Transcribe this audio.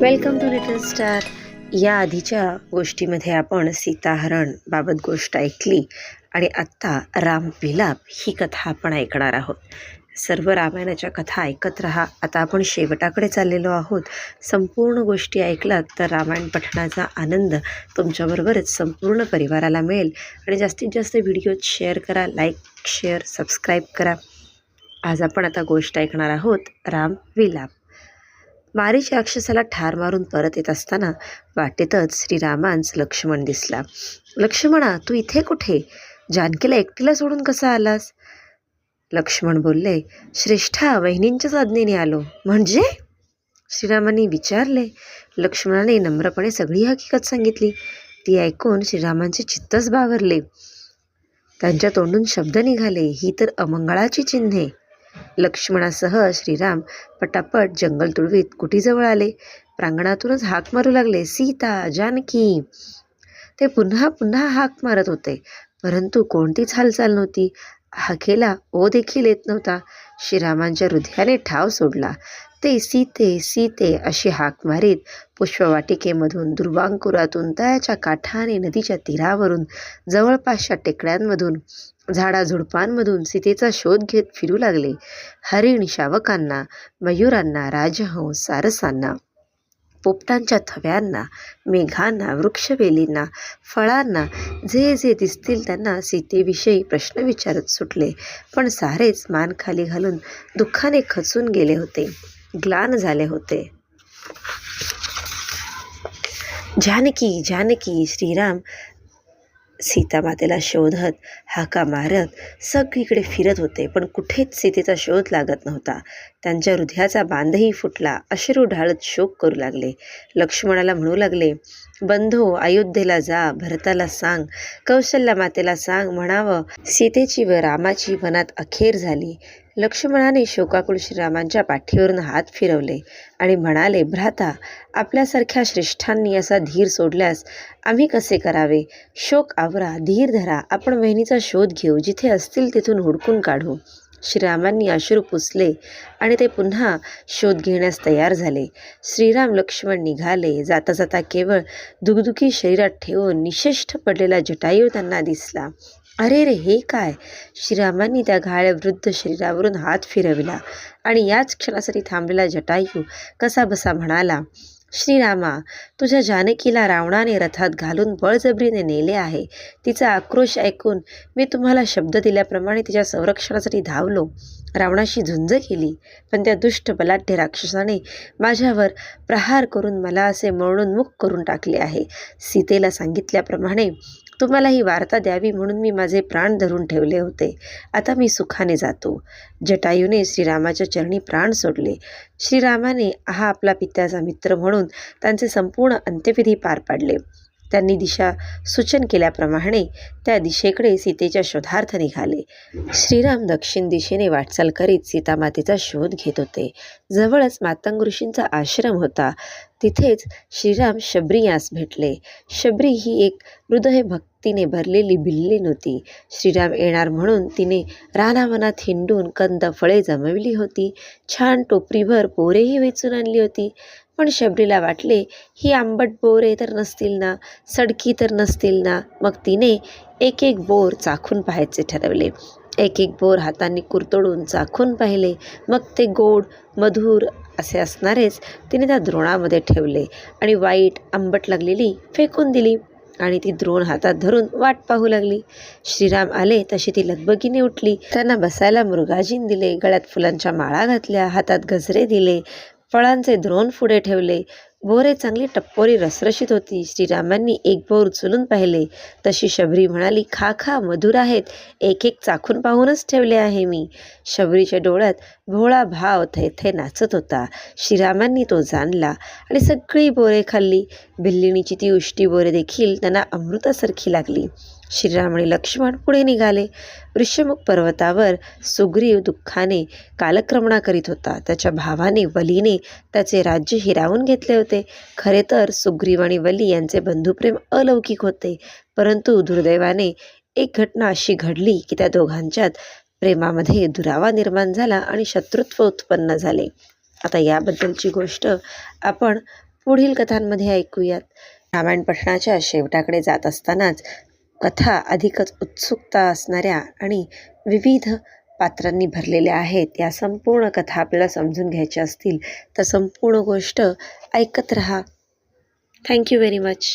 Welcome to little star या आधीच्या गोष्टीमध्ये आपण सीताहरण बाबत गोष्ट ऐकली आणि आत्ता राम विलाप ही कथा आपण ऐकणार आहोत. सर्व रामायणाच्या कथा ऐकत राहा. आता आपण शेवटाकडे चाललेलो आहोत. संपूर्ण गोष्टी ऐकलात तर रामायण पठणाचा आनंद तुमच्याबरोबरच संपूर्ण परिवाराला मिळेल. आणि जास्तीत जास्त व्हिडिओज शेअर करा लाईक शेअर सबस्क्राईब करा. आज आपण आता गोष्ट ऐकणार आहोत राम विलाप. मारीच राक्षसाला ठार मारून परत येत असताना वाटेतच श्रीरामांस लक्ष्मण दिसला. लक्ष्मणा तू इथे कुठे? जानकीला एकटीला सोडून कसा आलास? लक्ष्मण बोलले श्रेष्ठा वहिनींच्याच आज्ञेने आलो. म्हणजे? श्रीरामांनी विचारले. लक्ष्मणाने नम्रपणे सगळी हकीकत सांगितली. ती ऐकून श्रीरामांचे चित्तच बावरले. त्यांच्या तोंडून शब्द निघाले. ही तर अमंगळाची चिन्हे. लक्ष्मणासह श्रीराम पटापट जंगल तुळवीत कुटीजवळ आले. प्रांगणातूनच हाक मारू लागले सीता जानकी. ते पुन्हा पुन्हा हाक मारत होते परंतु कोणतीच हालचाल नव्हती. हाकेला ओ देखील येत नव्हता. श्रीरामांच्या हृदयाने ठाव सोडला. ते सीते सीते अशी हाक मारीत पुष्पवाटिकेमधून दुर्वांकुरातून तळ्याच्या काठाने नदीच्या तीरावरून जवळपासच्या टेकड्यांमधून झाडाझुडपांमधून सीतेचा शोध घेत फिरू लागले. हरिण शावकांना मयुरांना राजहंस सारसांना पोपटांच्या थव्यांना मेघांना वृक्षवेलींना फळांना जे जे दिसतील त्यांना सीतेविषयी प्रश्न विचारत सुटले पण सारेच मान खाली घालून दुःखाने खचून गेले होते. ग्लान झाले होते. जानकी जानकी श्रीराम सीतामातेला शोधत हाका मारत सगळीकडे फिरत होते पण कुठेच सीतेचा शोध लागत नव्हता. त्यांच्या हृदयाचा बांधही फुटला. अश्रू ढाळत शोक करू लागले. लक्ष्मणाला म्हणू लागले बंधो अयोध्येला जा भरताला सांग कौशल्या मातेला सांग म्हणावं. सीतेची व रामाची मनात अखेर झाली. लक्ष्मणाने शोकाकुळ श्रीरामांच्या पाठीवरून हात फिरवले आणि म्हणाले भ्राता आपल्यासारख्या श्रेष्ठांनी असा धीर सोडल्यास आम्ही कसे करावे? शोक आवरा धीर धरा. आपण वहिनीचा शोध घेऊ. जिथे असतील तिथून हुडकून काढू. श्रीरामांनी अश्रू पुसले आणि ते पुन्हा शोध घेण्यास तयार झाले. श्रीराम लक्ष्मण निघाले. जाता जाता केवळ दुखदुखी शरीरात ठेवून निशेष्ठ पडलेला जटायू त्यांना दिसला. अरे रे हे काय? श्रीरामांनी त्या घाळ्या वृद्ध शरीरावरून हात फिरविला आणि याच क्षणासाठी थांबलेला जटायू कसा बसा म्हणाला श्रीरामा तुझ्या जानकीला रावणाने रथात घालून बळजबरीने नेले आहे. तिचा आक्रोश ऐकून मी तुम्हाला शब्द दिल्याप्रमाणे तिच्या संरक्षणासाठी धावलो. रावणाशी झुंज केली पण त्या दुष्ट बलाढ्य राक्षसाने माझ्यावर प्रहार करून मला असे मरणोन्मुख करून टाकले आहे. सीतेला सांगितल्याप्रमाणे तुम्हाला ही वार्ता द्यावी म्हणून मी माझे प्राण धरून ठेवले होते. आता मी सुखाने जातो. जटायूने श्रीरामाच्या चरणी प्राण सोडले. श्रीरामाने हा आपला पित्याचा मित्र म्हणून त्यांचे संपूर्ण अंत्यविधी पार पाडले. त्यांनी दिशा सूचन केल्याप्रमाणे त्या दिशेकडे सीतेच्या शोधार्थ निघाले. श्रीराम दक्षिण दिशेने वाटचाल करीत सीतामातेचा शोध घेत होते. जवळच मातंग ऋषींचा आश्रम होता. तिथेच श्रीराम शबरी यास भेटले. शबरी ही एक हृदय भक्तीने भरलेली बिल्ली नव्हती. श्रीराम येणार म्हणून तिने रानावनात हिंडून कंद फळे जमविली होती. छान टोपरीभर पोरेही वेचून आणली होती. पण शबरीला वाटले ही आंबट बोरे तर नसतील ना सडकी तर नसतील ना. मग तिने एक एक बोर चाखून पाहायचे ठरवले. एक एक बोर हाताने कुरतोडून चाखून पाहिले. मग ते गोड मधुर असे असणारेच तिने त्या द्रोणामध्ये ठेवले आणि वाईट आंबट लागलेली फेकून दिली आणि ती द्रोण हातात धरून वाट पाहू लागली. श्रीराम आले तशी ती लगबगीने उठली. त्यांना बसायला मृगाजीन दिले गळ्यात फुलांच्या माळा घातल्या हातात गजरे दिले फळांचे द्रोण पुढे ठेवले. बोरे चांगली टप्पोरी रसरशीत होती. श्रीरामांनी एक बोर उचलून पाहिले. तशी शबरी म्हणाली खा खा मधुर आहेत. एक एक चाखून पाहूनच ठेवले आहे मी. शबरीच्या डोळ्यात भोळा भाव थैथे नाचत होता. श्रीरामांनी तो जाणला आणि सगळी बोरे खाल्ली. भिल्लिणीची ती उष्टी बोरे देखील त्यांना अमृतासारखी लागली. श्रीराम आणि लक्ष्मण पुढे निघाले. वृषमुख पर्वतावर सुग्रीव दुःखाने कालक्रमणा करीत होता. त्याच्या भावाने वलीने त्याचे राज्य हिरावून घेतले होते. खरे तर सुग्रीव आणि वली यांचे बंधुप्रेम अलौकिक होते. परंतु दुर्दैवाने एक घटना अशी घडली की त्या दोघांच्यात प्रेमामध्ये दुरावा निर्माण झाला आणि शत्रुत्व उत्पन्न झाले. आता याबद्दलची गोष्ट आपण पुढील कथांमध्ये ऐकूयात. रामायण पठणाच्या शेवटाकडे जात असतानाच कथा अधिकच उत्सुकता असणाऱ्या आणि विविध पात्रांनी भरलेल्या आहेत. या संपूर्ण कथा आपल्याला समजून घ्यायच्या असतील तर संपूर्ण गोष्ट ऐकत रहा. Thank you very much